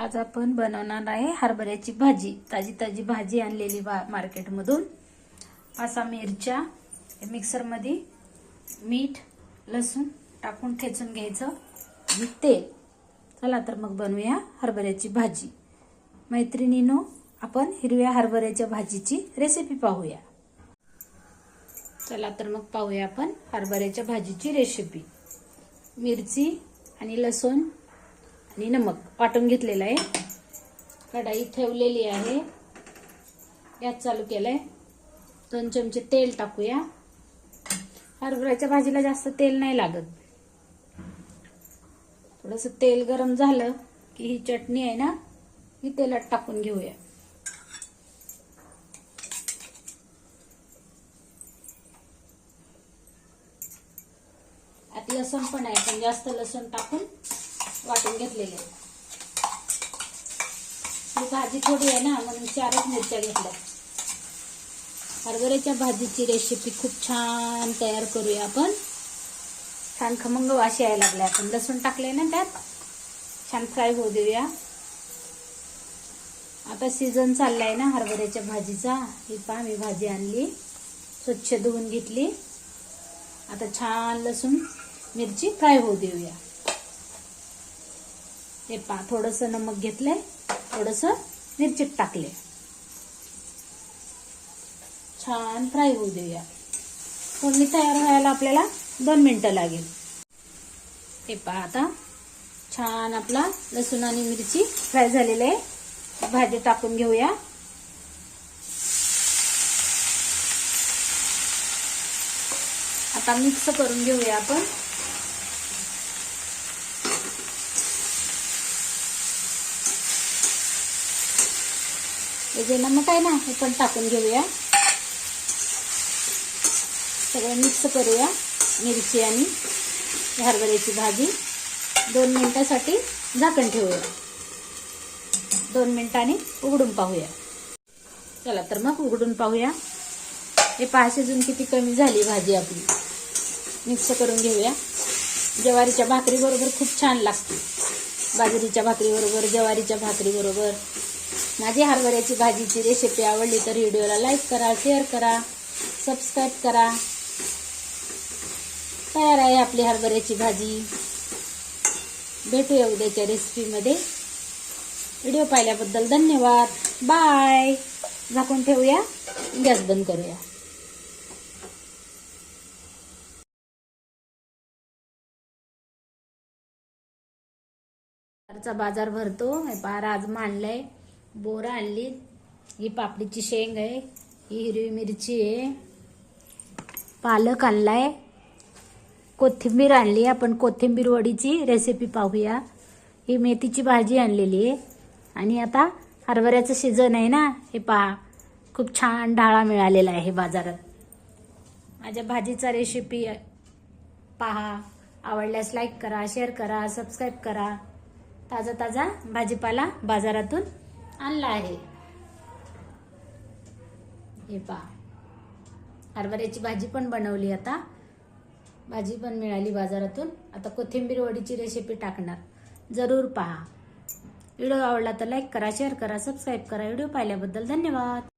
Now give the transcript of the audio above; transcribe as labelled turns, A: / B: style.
A: आज आपण बनवणार आहे हरभऱ्याची भाजी. ताजी ताजी भाजी आणलेली बा मार्केटमधून. असा मिरच्या मिक्सरमध्ये मीठ लसूण टाकून ठेचून घ्यायचं आणि तेल. चला तर मग बनवूया हरभऱ्याची भाजी. मैत्रिणीनो आपण हिरव्या हरभऱ्याच्या भाजीची रेसिपी पाहूया. चला तर मग पाहूया आपण हरभऱ्याच्या भाजीची रेसिपी मिरची आणि लसूण आणि नमक वाटून घेतलेलं आहे. कढाई ठेवलेली आहे. गॅस चालू केलाय. दोन चमचे तेल टाकूया. हरभऱ्याच्या भाजीला जास्त तेल नाही लागत. थोडस तेल गरम झालं की ही चटणी आहे ना ही तेलात टाकून घेऊया. आत लसूण पण आहे पण जास्त लसूण टाकून वाटून घेतलेले. ही भाजी थोडी आहे ना म्हणून चारच मिरच्या घेतल्या. हरभऱ्याच्या भाजीची रेसिपी खूप छान तयार करूया आपण. छान खमंग वाशी यायला लागले. आपण लसूण टाकले ना त्यात. छान फ्राय होऊ देऊया. आता सीझन चाललाय ना हरभऱ्याच्या भाजीचा. ही पहा मी भाजी आणली. स्वच्छ धुवून घेतली. आता छान लसूण मिरची फ्राय होऊ देऊया. हे पा थोडस नमक घेतलंय थोडस मिरची टाकले छान फ्राय होऊ देऊया. फोडणी तयार व्हायला आपल्याला दोन मिनिटं लागेल. हे पहा आता छान आपला लसूण आणि मिरची फ्राय झालेली आहे. भाजी टाकून घेऊया. आता मिक्स करून घेऊया आपण. जे नमक आहे ना हे पण टाकून घेऊया. सगळं मिक्स करूया मिरची आणि हरभऱ्याची भाजी. दोन मिनटासाठी झाकण ठेवूया. दोन मिनिटांनी उघडून पाहूया. चला तर मग उघडून पाहूया. हे पहाशेजून किती कमी झाली भाजी आपली. मिक्स करून घेऊया. ज्वारीच्या भाकरीबरोबर खूप छान लागते बाजरीच्या भाकरीबरोबर ज्वारीच्या भाकरीबरोबर माझी हरभऱ्याची भाजीची रेसिपी आवडली तर व्हिडिओला लाईक करा शेअर करा सबस्क्राईब करा. तयार आहे आपली हरभऱ्याची भाजी. भेटूया उद्याच्या रेसिपीमध्ये व्हिडिओ पाहिल्याबद्दल धन्यवाद. बाय झाकून ठेवूया. गॅस बंद करूया. चा बाजार भरतो. हे पार आज मांडलाय. बोर आणली. ही पापडीची शेंग आहे ही हिरवी मिरची आहे. पालक आणलाय. कोथिंबीर आणली. आपण कोथिंबीर वडीची रेसिपी पाहूया. ही मेथीची भाजी आणलेली आहे. आणि आता हरभऱ्याचं सीझन आहे ना हे पहा. खूप छान डाळा मिळालेला आहे बाजारात. माझ्या भाजीचा रेसिपी पहा. आवडल्यास लाईक करा शेअर करा सबस्क्राईब करा. ताजा ताजा भाजीपाला बाजारातून आणला आहे. हे पहा. हरभऱ्याची भाजी पण बनवली आता. भाजी पण मिळाली बाजारातून. आता कोथिंबीर वडीची रेसिपी टाकणार. जरूर पहा. व्हिडिओ आवडला तर लाईक करा शेअर करा सबस्क्राईब करा. व्हिडिओ पाहिल्याबद्दल धन्यवाद.